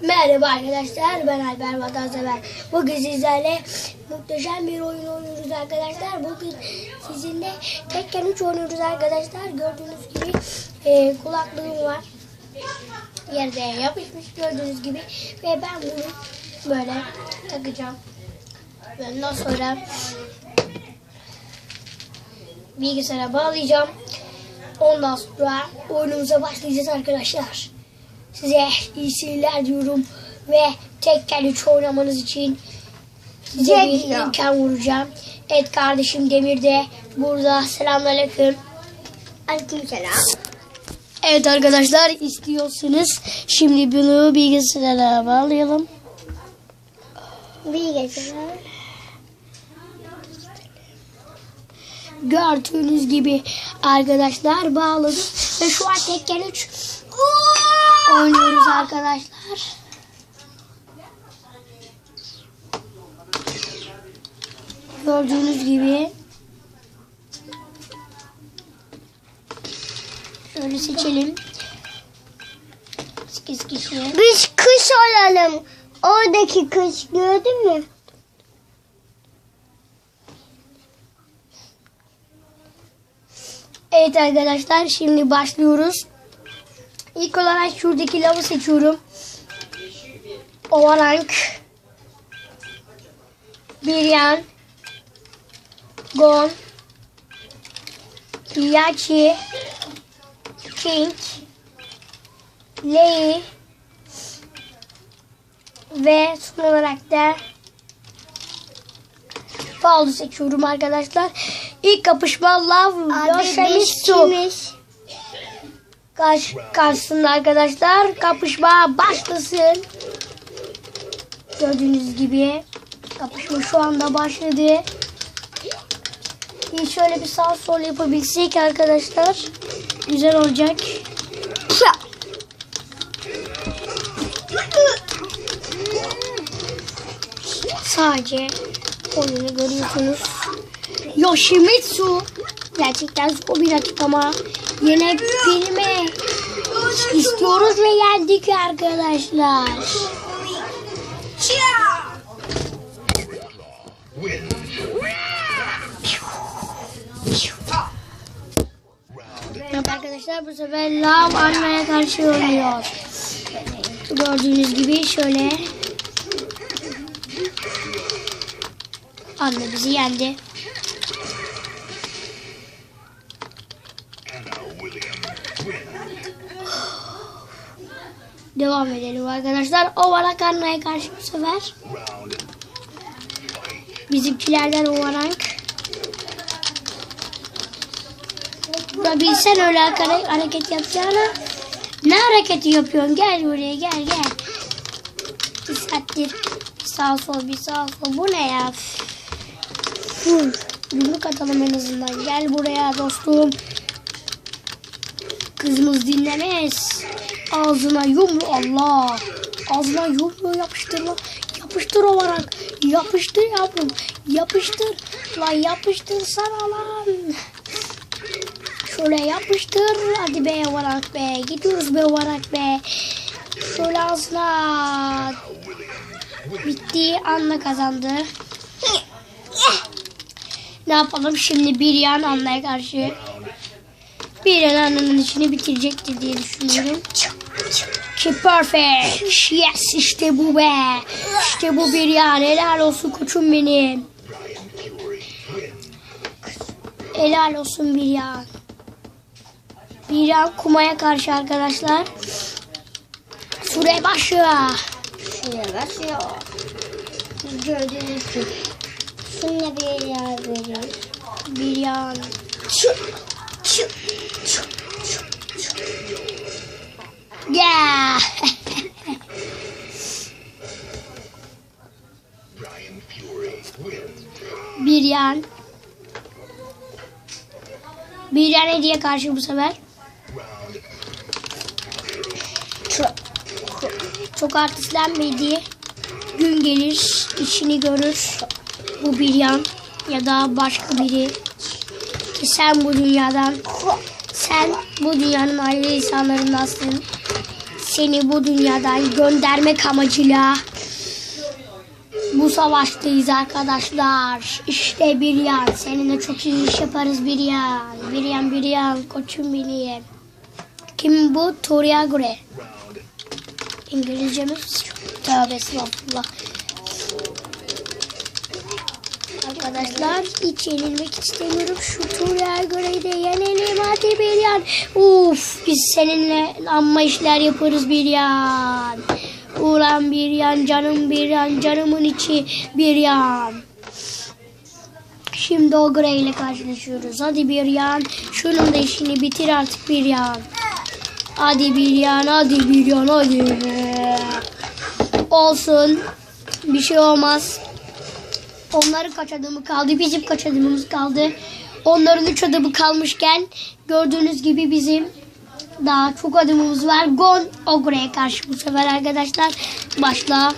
Merhaba arkadaşlar ben Alper Vatansever. Bugün sizlerle muhteşem bir oyun oynuyoruz arkadaşlar. Bugün sizinle Tekken 3 oynuyoruz arkadaşlar. Gördüğünüz gibi e, kulaklığım var. Yerde yapışmış gördüğünüz gibi. Ve ben bunu böyle takacağım. Ve ondan sonra bilgisayara bağlayacağım. Ondan sonra oyunumuza başlayacağız arkadaşlar. Size iyi seyirler diyorum ve tekken 3 oynamanız için size bir imkan vuracağım. Evet kardeşim Demir de burada. Selamünaleyküm. Aleykümselam. Evet arkadaşlar istiyorsunuz. Şimdi bunu bilgisayara bağlayalım. Bir geceler. Gördüğünüz gibi arkadaşlar bağladım. Ve şu an tekken 3 oynuyoruz arkadaşlar. Gördüğünüz gibi şöyle seçelim. 8 kişi. Biz kış olalım. Oradaki kış gördün mü? Evet arkadaşlar şimdi başlıyoruz. İlk olarak şuradaki lavı seçiyorum. Ovarank. Biryan. Gon. Hiyachi. King. Lei. Ve son olarak da Paul'u seçiyorum arkadaşlar. İlk kapışma Love kimiz? Karş, karşısında arkadaşlar kapışma başlasın. Gördüğünüz gibi kapışma şu anda başladı. İyi şöyle bir sağ sol yapabilsek arkadaşlar güzel olacak. Sadece oyunu görüyorsunuz. Yoshimitsu gerçekten zor bir rakip ama yenebilme istiyoruz ve yendik arkadaşlar. Evet arkadaşlar bu sefer Lav Anna'ya karşı oynuyor. Gördüğünüz gibi şöyle Anne bizi yendi. Devam edelim arkadaşlar. Ovarak Anna'ya karşı bu sefer. Bizimkilerden Ovarank. Da bilsen öyle hare- hareket yapacağını. Ne hareketi yapıyorsun? Gel buraya gel gel. Bir saattir sağ sol bir sağ sol. Bu ne ya? Yumruk atalım en azından. Gel buraya dostum. Kızımız dinlemez. Ağzına yumru Allah. Ağzına yumru yapıştır lan. Yapıştır olarak. Yapıştır yavrum. Yapıştır. Lan yapıştır sana lan. Şöyle yapıştır. Hadi be varak be. Gidiyoruz be varak be. Şöyle ağzına. Bitti. Anla kazandı. Ne yapalım şimdi bir yan Anla'ya karşı. Bir yan Anla'nın işini bitirecektir diye düşünüyorum. Ki perfect. Yes işte bu be. İşte bu bir yan. Helal olsun koçum benim. Helal olsun bir yan. Bir yan kumaya karşı arkadaşlar. Süre başlıyor. Şuraya başlıyor. Gördüğünüz gibi. Şununla bir yer vereyim. Bir yan. Yeah. Bir yan. Bir yan hediye karşı bu sefer. Çok artistlenmedi. Gün gelir, işini görür. Bu bir yan ya da başka biri. Ki sen bu dünyadan, sen bu dünyanın aile insanlarındansın. seni bu dünyadan göndermek amacıyla bu savaştayız arkadaşlar. İşte bir yan. Seninle çok iyi iş yaparız bir yan. Bir yan bir yan. Koçum benim. Kim bu? Toriagure. İngilizcemiz çok tövbe estağfurullah. Arkadaşlar hiç yenilmek istemiyorum. Şu Toriagure'yi de yenelim hadi bir yan. Uf biz seninle amma işler yaparız bir yan. Ulan bir yan canım bir yan canımın içi bir yan. Şimdi o Grey ile karşılaşıyoruz. Hadi bir yan. Şunun da işini bitir artık bir yan. Hadi bir yan, hadi bir yan, hadi. Olsun. Bir şey olmaz. Onların kaç adımı kaldı, bizim kaç adımımız kaldı. Onların üç adımı kalmışken gördüğünüz gibi bizim daha çok adımımız var. Gon Ogre'ye karşı bu sefer arkadaşlar. Başla.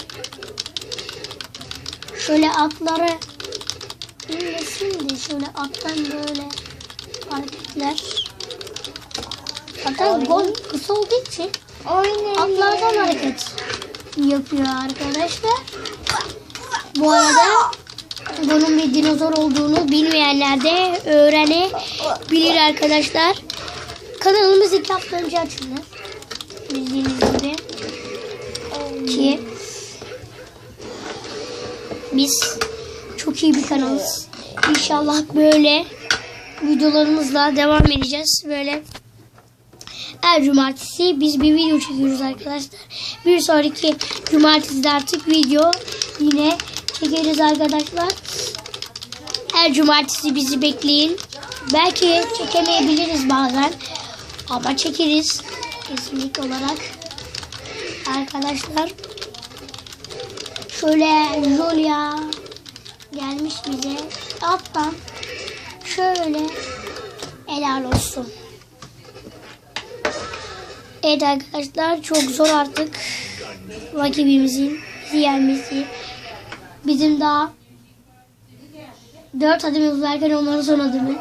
Şöyle atları inlesin de şöyle attan böyle hareketler. Zaten gol kısa olduğu için atlardan hareket yapıyor arkadaşlar. Bu arada bunun bir dinozor olduğunu bilmeyenler de öğrenebilir arkadaşlar. Kanalımız iki hafta önce açıldı. Bildiğiniz gibi. Ki biz çok iyi bir kanalız. İnşallah böyle videolarımızla devam edeceğiz. Böyle her cumartesi biz bir video çekiyoruz arkadaşlar. Bir sonraki cumartesi de artık video yine çekeriz arkadaşlar. Her cumartesi bizi bekleyin. Belki çekemeyebiliriz bazen. Ama çekeriz. Kesinlikle olarak. Arkadaşlar. Şöyle Julia gelmiş bize. Alttan şöyle helal olsun. Evet arkadaşlar çok zor artık rakibimizin yenmesi. Bizim daha dört adımımız varken onların son adımı.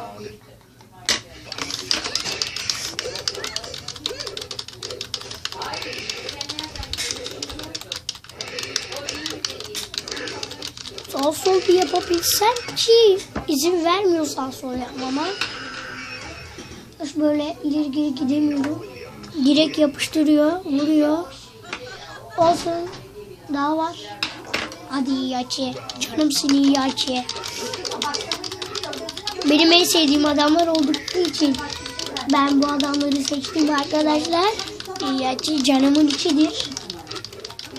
Sağ sol bir yapabilsem ki izin vermiyor sağ sol yapmama. Böyle ileri geri gidemiyorum. Direkt yapıştırıyor, vuruyor. Olsun. Daha var. Hadi açı. Canım seni açı. Benim en sevdiğim adamlar oldukları için ben bu adamları seçtim arkadaşlar. Açı canımın içidir.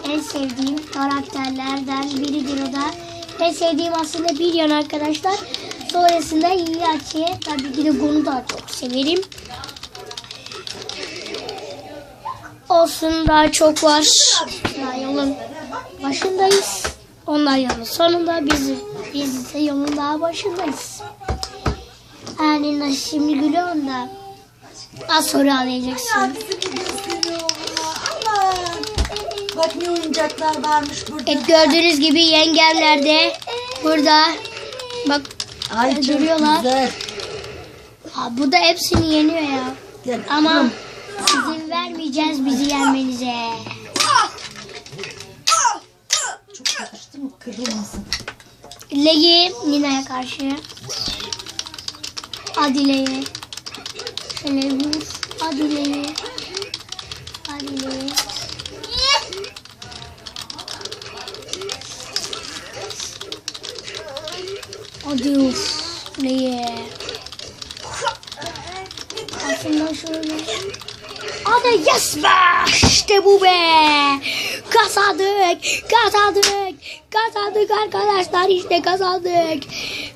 En sevdiğim karakterlerden biridir o da. En sevdiğim aslında bir yan arkadaşlar. Sonrasında iyi açı. Tabii ki de Gon'u da çok severim. Olsun daha çok var. Daha yolun başındayız. Onlar yolun sonunda biz, biz ise yolun daha başındayız. Yani şimdi gülüyorsun da az sonra ağlayacaksın. Bak ne oyuncaklar varmış burada. Evet gördüğünüz gibi yengemler de burada. Bak Ay çok duruyorlar. güzel. ha, bu da hepsini yeniyor ya. Gel. Ama izin vermeyeceğiz bizi yenmenize. Çok yakıştı mı? Kırılmasın. Legi Nina'ya karşı. Adile'ye. Şöyle vur. Adile'ye. Adile'ye. Hadi uf. Neye? Aslında şöyle. Hadi yes be! İşte bu be! Kazandık! Kazandık! Kazandık arkadaşlar işte kazandık.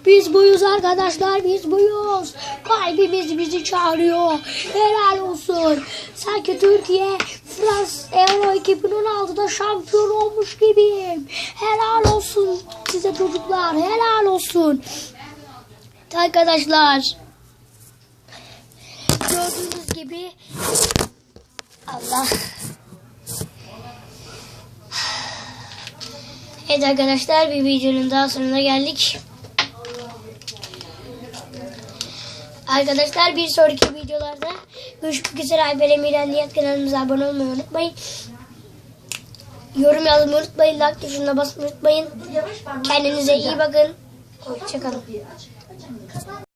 Biz buyuz arkadaşlar biz buyuz. Kalbimiz bizi çağırıyor. Helal olsun. Sanki Türkiye Frans Euro 2016'da şampiyon olmuş gibiyim. Helal olsun size çocuklar. Helal olsun. Arkadaşlar. Gördüğünüz gibi Allah. Evet arkadaşlar bir videonun daha sonuna geldik. Arkadaşlar bir sonraki videolarda Görüşmek üzere Emirhan Niyet kanalımıza abone olmayı unutmayın. Yorum yazmayı unutmayın. Like tuşuna basmayı unutmayın. Kendinize iyi bakın. Hoşçakalın.